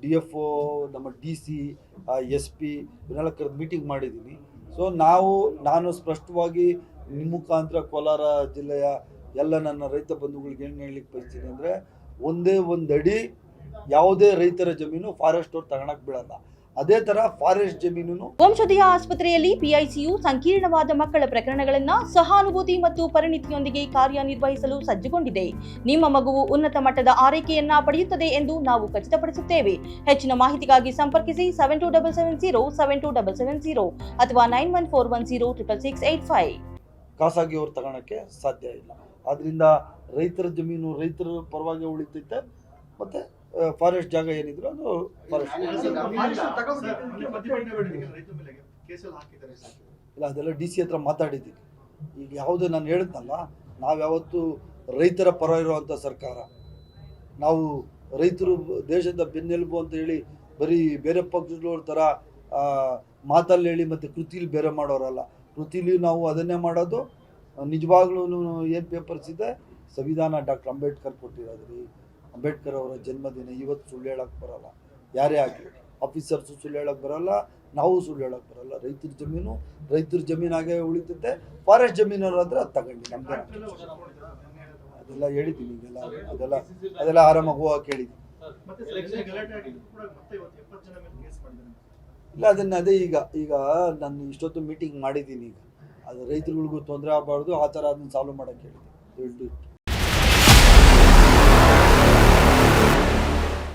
D F O, ನಮ್ಮ D C S P, ಇವನ್ನೆಲ್ಲ ಕರೆದು ಮೀಟಿಂಗ್ ಮಾಡಿದ್ದೀನಿ. ಸೊ ನಾವು, ನಾನು ಸ್ಪಷ್ಟವಾಗಿ ನಿಮ್ಮ ಮುಖಾಂತರ ಕೋಲಾರ ಜಿಲ್ಲೆಯ ಎಲ್ಲ ನನ್ನ ರೈತ ಬಂಧುಗಳಿಗೆ ಏನು ಹೇಳಲಿಕ್ಕೆ ಬಯಸ್ತೀನಿ ಅಂದರೆ, ಒಂದೇ ಒಂದು ಅಡಿ ಯಾವುದೇ ರೈತರ ಜಮೀನು ಫಾರೆಸ್ಟ್ ಅವ್ರು ತಗೊಳಕ್ ಬಿಡಲ್ಲ. ಅದೇ ತರ ಫಾರೆಸ್ಟ್ ಜಮೀನು ವಂಶದೀಯ ಆಸ್ಪತ್ರೆಯಲ್ಲಿ ಪಿಐಸಿಯು ಸಂಕೀರ್ಣವಾದ ಮಕ್ಕಳ ಪ್ರಕರಣಗಳನ್ನ ಸಹಾನುಭೂತಿ ಮತ್ತು ಪರಿಣಿತಿಯೊಂದಿಗೆ ಕಾರ್ಯನಿರ್ವಹಿಸಲು ಸಜ್ಜುಗೊಂಡಿದೆ. ನಿಮ್ಮ ಮಗುವು ಉನ್ನತ ಮಟ್ಟದ ಆರೈಕೆಯನ್ನ ಪಡೆಯುತ್ತದೆ ಎಂದು ನಾವು ಖಚಿತಪಡಿಸುತ್ತೇವೆ. ಹೆಚ್ಚಿನ ಮಾಹಿತಿಗಾಗಿ ಸಂಪರ್ಕಿಸಿ seven two double seven zero seven two double seven zero ಅಥವಾ nine one four one zero triple six eight five ಖಾಸಗಿ ಅವರು ತಗೊಳಕ್ಕೆ ಸಾಧ್ಯ ಇಲ್ಲ. ಆದ್ರಿಂದ ರೈತರ ಜಮೀನು ರೈತರ ಪರವಾಗಿ ಉಳಿತೈತೆ. ಮತ್ತು ಫಾರೆಸ್ಟ್ ಜಾಗ ಏನಿದ್ರು ಅದು ಫಾರೆಸ್ಟ್ ಇಲ್ಲ ಅದೆಲ್ಲ ಡಿ ಸಿ ಹತ್ರ ಮಾತಾಡಿದ್ದೀನಿ. ಈಗ ಯಾವುದೇ ನಾನು ಹೇಳಿದ್ನಲ್ಲ ನಾವು ಯಾವತ್ತು ರೈತರ ಪರ ಇರುವಂಥ ಸರ್ಕಾರ. ನಾವು ರೈತರು ದೇಶದ ಬೆನ್ನೆಲುಬು ಅಂತ ಹೇಳಿ ಬರೀ ಬೇರೆ ಪಕ್ಷದವ್ರ ಥರ ಆ, ಮಾತಲ್ಲಿ ಹೇಳಿ ಮತ್ತು ಕೃತಿಲಿ ಬೇರೆ ಮಾಡೋರಲ್ಲ. ಕೃತಿಲಿ ನಾವು ಅದನ್ನೇ ಮಾಡೋದು ನಿಜವಾಗ್ಲೂ ಏನು ಪೇಪರ್ಸ್ ಇದೆ? ಸಂವಿಧಾನ ಡಾಕ್ಟರ್ ಅಂಬೇಡ್ಕರ್ ಕೊಟ್ಟಿರೋದ್ರಿ ಅಂಬೇಡ್ಕರ್ ಅವರ ಜನ್ಮದಿನ ಇವತ್ತು ಸುಳ್ಳು ಹೇಳಕ್ಕೆ ಬರಲ್ಲ. ಯಾರೇ ಆಗಲಿ ಆಫೀಸರ್ಸು ಸುಳ್ಳು ಹೇಳಕ್ಕೆ ಬರಲ್ಲ ನಾವು ಸುಳ್ಳು ಹೇಳಕ್ಕೆ ಬರಲ್ಲ. ರೈತರ ಜಮೀನು ರೈತರ ಜಮೀನಾಗೆ ಉಳಿತೈತೆ. ಫಾರೆಸ್ಟ್ ಜಮೀನವ್ರು ಅಂದರೆ ಅದು ತಗೊಂಡು ನಮ್ಗೆ ಅದೆಲ್ಲ ಹೇಳಿದ್ದೀನಿ ಇದೆಲ್ಲ ಅದೆಲ್ಲ ಅದೆಲ್ಲ ಆರಾಮಾಗಿ ಹೋಗಕ್ಕೆ ಹೇಳಿದ್ದೀನಿ. ಇಲ್ಲ ಅದನ್ನ ಅದೇ ಈಗ ಈಗ ನಾನು ಇಷ್ಟೊತ್ತು ಮೀಟಿಂಗ್ ಮಾಡಿದ್ದೀನಿ ಈಗ. ಅದು ರೈತರುಗಳಿಗೂ ತೊಂದರೆ ಆಗಬಾರ್ದು ಆ ಥರ ಅದನ್ನ ಸಾಲ್ವ್ ಮಾಡೋಕ್ಕೆ ಹೇಳಿದ್ದೀನಿ.